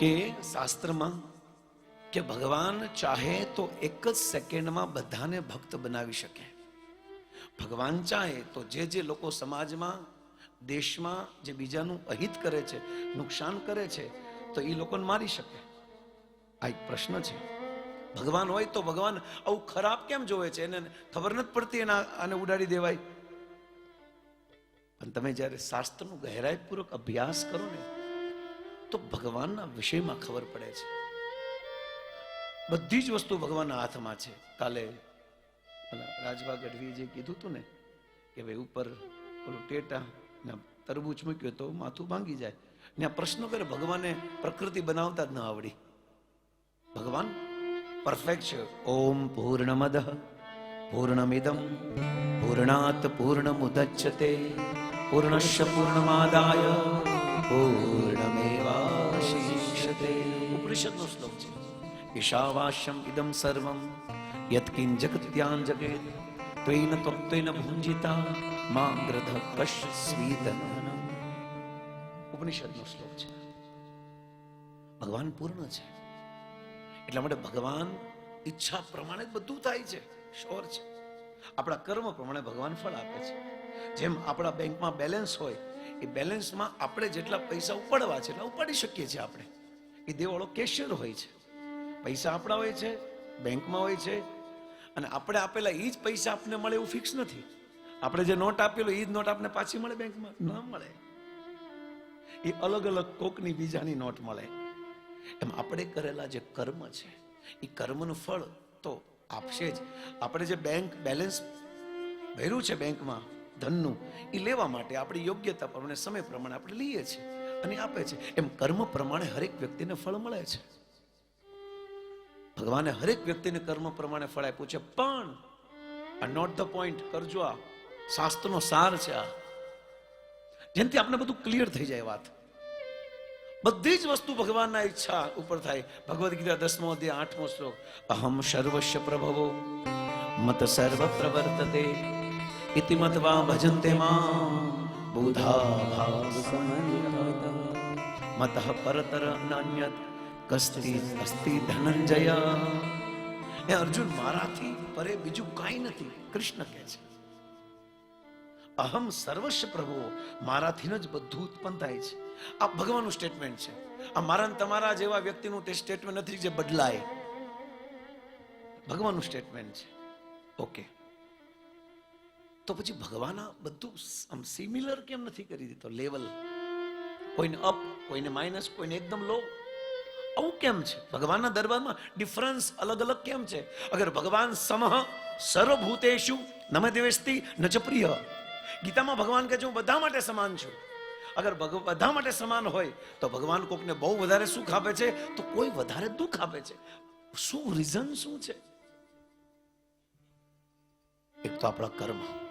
કે શાસ્ત્રમાં કે ભગવાન ચાહે તો એક જ સેકન્ડમાં બધાને ભક્ત બનાવી શકે. ભગવાન ચાહે તો જે જે લોકો સમાજમાં, દેશમાં જે બીજાનું અહિત કરે છે, નુકસાન કરે છે, તો એ લોકોને મારી શકે. આ એક પ્રશ્ન છે. ભગવાન હોય તો ભગવાન આવું ખરાબ કેમ જોવે છે? એને ખબર નથી પડતી એના આને ઉડાડી દેવાય. પણ તમે જ્યારે શાસ્ત્રનું ગહેરાઈપૂર્વક અભ્યાસ કરો ને તો ભગવાનના વિષયમાં ખબર પડે છે. બધી જ વસ્તુ ભગવાનના હાથમાં છે. કાલે રાજભા ગઢવીએ જે કીધું હતું ને કે ભાઈ ઉપર ઓલું ટેટા ને તરબૂચ મૂક્યો તો માથું ભાંગી જાય. ને આ પ્રશ્નો કરે ભગવાને પ્રકૃતિ બનાવતા જ ન આવડી. ભગવાન પરફેક્ટ છે. ઓમ પૂર્ણમદ પૂર્ણમિદમ પૂર્ણાત પૂર્ણમુદચ્યતે પૂર્ણશ પૂર્ણમાદાય પૂર્ણમેવાશિષ્યતે ઉપનિષદનો શ્લોક છે ઈશાવાસ્યમ ઇદમ સર્વમ યત્કિં જગત્યાન જગેત ત્વેન ત્વત્વેન ભુંજિતા માં ગ્રધ કશ સ્વીતન ઉપનિષદનો શ્લોક છે ભગવાન પૂર્ણ છે। એટલા માટે ભગવાન ઈચ્છા પ્રમાણે બધું થાય છે શોર છે. આપણા કર્મ પ્રમાણે ભગવાન ફળ આપે છે. જેમ આપણા બેંકમાં બેલેન્સ હોય એ બેલેન્સમાં આપણે જેટલા પૈસા ઉપાડવા છે એટલા ઉપાડી શકીએ છીએ આપણે. એ દેવાળો કેશિયર હોય છે. પૈસા આપણા હોય છે, બેંકમાં હોય છે. અને આપણે આપેલા એ જ પૈસા આપને મળે એવું ફિક્સ નથી. આપણે જે નોટ આપેલો એ જ નોટ આપને પાછી મળે બેંકમાં? ના મળે. એ અલગ અલગ કોકની બીજાની નોટ મળે. એમ આપણે કરેલા જે કર્મ છે, એ કર્મનું ફળ તો આપશે જ. આપણે જે બેંક બેલેન્સ ભર્યું છે બેંકમાં ધનનું એ લેવા માટે આપણી યોગ્યતા પ્રમાણે સમય પ્રમાણે આપણે લઈએ છીએ અને આપે છે. એમ કર્મ પ્રમાણે હરેક વ્યક્તિને ફળ મળે છે. ભગવાને હરેક વ્યક્તિને કર્મ પ્રમાણે ફળ આપ્યું છે. પણ આ નોટ ધ પોઈન્ટ કરજો આ. શાસ્ત્રનો સાર છે આ. જેનાથી આપણે બધું ક્લિયર થઈ જાય વાત. બધી જ વસ્તુ ભગવાનના ઈચ્છા ઉપર થાય. ભગવદ્ ગીતા દસમો અધ્યાય આઠમો શ્લોક. અહમ સર્વસ્ય પ્રભવો. મત સર્વ પ્રવર્તતે. ઇતિ મત્વા ભજન્તે માં બુધા ભાવ મત પરતર નાન્યત કસ્તિ અસ્તિ ધનંજય એ અર્જુન મારાથી પરે બીજું કાંઈ નથી કૃષ્ણ કહે છે અહમ સર્વસ્વ પ્રભુ મારાથી જ બધું ઉત્પન્ન થાય છે આ ભગવાનનું સ્ટેટમેન્ટ છે આ મારા તમારા જેવા વ્યક્તિનું તે સ્ટેટમેન્ટ નથી જે બદલાય ભગવાનનું સ્ટેટમેન્ટ છે ઓકે તો પછી ભગવાન બધું સિમિલર કેમ નથી કરી દીધો? લેવલ કોઈને અપ કોઈને માઇનસ કોઈને એકદમ લો આવું કેમ છે? ભગવાનના દરબારમાં ડિફરન્સ અલગ અલગ કેમ છે? અગર ભગવાન સમહ સર્વભૂતેશુ નમ દેવેસ્તી ન ચ પ્રિય ગીતામાં ભગવાન કહે છે, હું બધા માટે સમાન છું. અગર બધા માટે સમાન હોય, તો ભગવાન કોકને બહુ વધારે સુખ આપે છે? તો કોઈ વધારે દુઃખ આપે છે. શું રીઝન શું છે? એક તો આપણા કર્મ.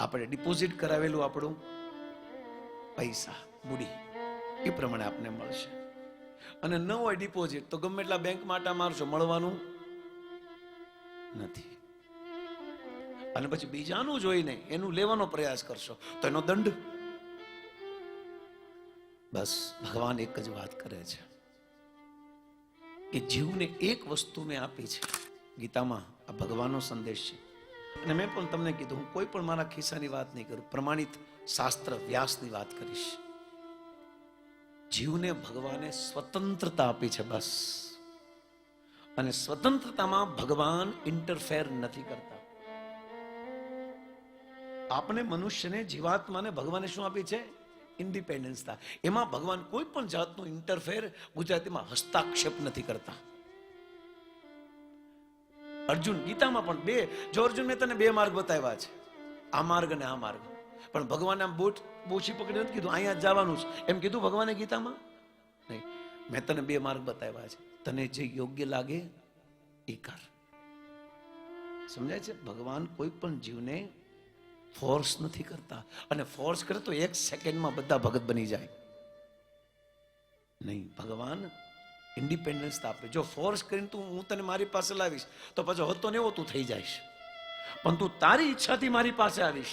આપણે ડિપોઝિટ કરાવેલું આપણું પૈસા, મૂડી, એ પ્રમાણે આપને મળશે. અને ન હોય ડિપોઝિટ તો ગમે એટલા બેંક માટે મારશો, મળવાનું નથી. અને પછી બીજાનું જોઈને એનું લેવાનો પ્રયાસ કરશો, તો એનો દંડ. બસ, ભગવાન એક જ વાત કરે છે. કે જીવને એક વસ્તુ મેં આપી છે. ગીતામાં આ ભગવાનનો સંદેશ છે. અને મેં પણ તમને કીધું, હું કોઈ પણ મારા ખિસ્સાની વાત નહીં કરું, પ્રમાણિત શાસ્ત્ર વ્યાસની વાત કરીશ. જીવને ભગવાને સ્વતંત્રતા આપી છે બસ. અને સ્વતંત્રતામાં ભગવાન ઇન્ટરફેર નથી કરતા. આપણે મનુષ્યને જીવાત્માને ભગવાને શું આપી છે? ઇન્ડિપેન્ડન્સતા એમાં ભગવાન કોઈ પણ જાતનું ઇન્ટરફેર ગુજરાતીમાં હસ્તાક્ષેપ નથી કરતા. અર્જુન, ગીતામાં પણ બે, જો અર્જુન મેં તને બે માર્ગ બતાવ્યા છે. આ માર્ગ અને આ માર્ગ. પણ ભગવાને આમ બોટ બોછી પકડી નથી કીધું, અહીંયા જવાનું છે. એમ કીધું ભગવાને ગીતામાં? નહીં. મેં તને બે માર્ગ બતાવ્યા છે. તને જે યોગ્ય લાગે, એ કર. સમજાય છે? ભગવાન કોઈ પણ જીવને ફોર્સ નથી કરતા. અને ફોર્સ કરે તો એક સેકન્ડમાં બધા ભગત બની જાય. નહીં, ભગવાન ઇન્ડિપેન્ડન્સ આપે. જો ફોર્સ કરીને તું, હું તને મારી પાસે લાવીશ, તો પછી હોતો ને એવો તું થઈ જઈશ. પણ તું તારી ઈચ્છાથી મારી પાસે આવીશ,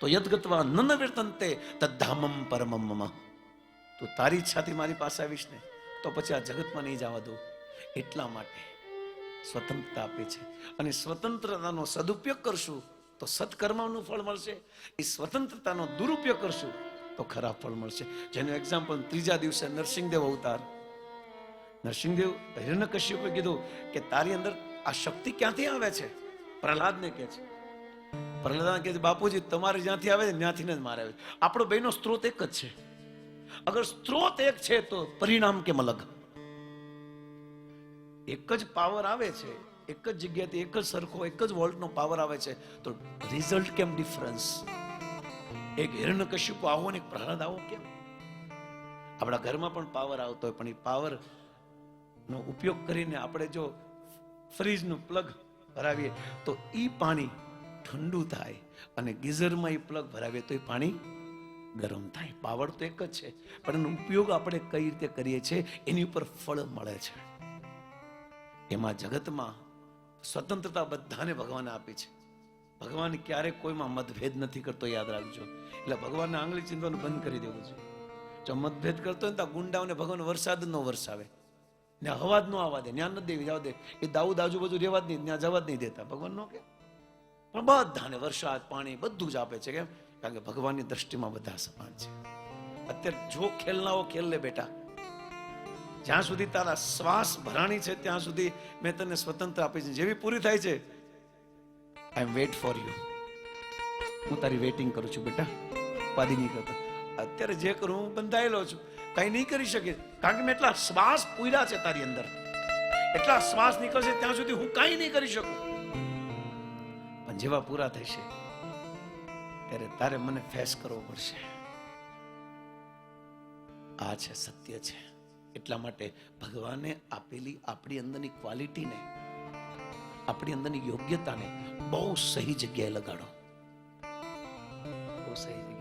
તો યદગતવા નન વર્તનતે તદ્ધામમ પરમમ તું તારી ઈચ્છાથી મારી પાસે આવીશ ને, તો પછી આ જગતમાં નહીં જવા દઉં. એટલા માટે સ્વતંત્રતા આપે છે. અને સ્વતંત્રતાનો સદુપયોગ કરશું, તો સત્કર્મનું ફળ મળશે. એ સ્વતંત્રતાનો દુરુપયોગ કરશું, તો ખરાબ ફળ મળશે. જેનું એક્ઝામ્પલ ત્રીજા દિવસે નરસિંહદેવ અવતાર. નરસિંહદેવ હિરણ્યકશ્યપે કીધું કે તારી અંદર આ શક્તિ ક્યાંથી આવે છે? પ્રહલાદને કહે છે. પ્રહલાદ કહે છે, બાપુજી, તમારે જ્યાંથી આવે છે ત્યાંથી જ મારે આવે છે. આપણો બેનો સ્ત્રોત એક જ છે. અગર સ્ત્રોત એક છે, તો પરિણામ કેમ અલગ? એક જ પાવર આવે છે, એક જ જગ્યાથી એક જ સરખો, એક જ વોલ્ટનો પાવર આવે છે, તો રિઝલ્ટ કેમ ડિફરન્સ એક હિરણ્યકશ્યપ આવો ને એક પ્રહલાદ આવો કેમ? આપણા ઘરમાં પણ પાવર આવતો હોય, પણ એ પાવર નો ઉપયોગ કરીને આપણે જો ફ્રીજનું પ્લગ ભરાવીએ, તો એ પાણી ઠંડુ થાય અને ગીઝરમાં એ પ્લગ ભરાવીએ તો એ પાણી ગરમ થાય. પાવર તો એક જ છે, પણ એનો ઉપયોગ આપણે કઈ રીતે કરીએ છીએ, એની ઉપર ફળ મળે છે. એમાં જગતમાં સ્વતંત્રતા બધાને ભગવાને આપી છે. ભગવાન ક્યારે કોઈમાં મતભેદ નથી કરતો, યાદ રાખજો. એટલે ભગવાનને આંગળી ચિંતવાનું બંધ કરી દેવું છે. જો મતભેદ કરતો હોય તો ગુંડાઓને ભગવાન વરસાદ ન વરસાવે. ને હવા જ ન આવવા દે ત્યાં નથી દેવી, જવા દે. એ દાઉદ આજુબાજુ રહેવા જ નહીં, ત્યાં જવા જ નહીં દેતા. ભગવાન નો કે? પણ બધાને વરસાદ, પાણી બધું જ આપે છે, કેમ? કારણ કે ભગવાનની દ્રષ્ટિમાં બધા સમાન છે. અત્યારે જો ખેલનાઓ ખેલ લે બેટા. જ્યાં સુધી તારા શ્વાસ ભરાણી છે, ત્યાં સુધી મેં તને સ્વતંત્ર આપી છે. જેવી પૂરી થાય છે I am wait for you હું તારી વેટિંગ કરું છું બેટા. ઉપાધિ નહીં કરતો. અત્યારે જે કરું, હું બંધાયેલો છું. કઈ નહીં કરી શકે. કારણ કે મેં એટલા શ્વાસ પૂર્યા છે તારી અંદર. એટલા શ્વાસ નીકળશે ત્યાં સુધી હું કાંઈ નહીં કરી શકું. પણ જેવા પૂરા થશે, ત્યારે તારે મને ફેસ કરવો પડશે. આ છે સત્ય છે. એટલા માટે ભગવાને આપેલી આપણી અંદરની ક્વોલિટીને, આપણી અંદરની યોગ્યતાને બહુ સહી જગ્યાએ લગાડો. બહુ સહી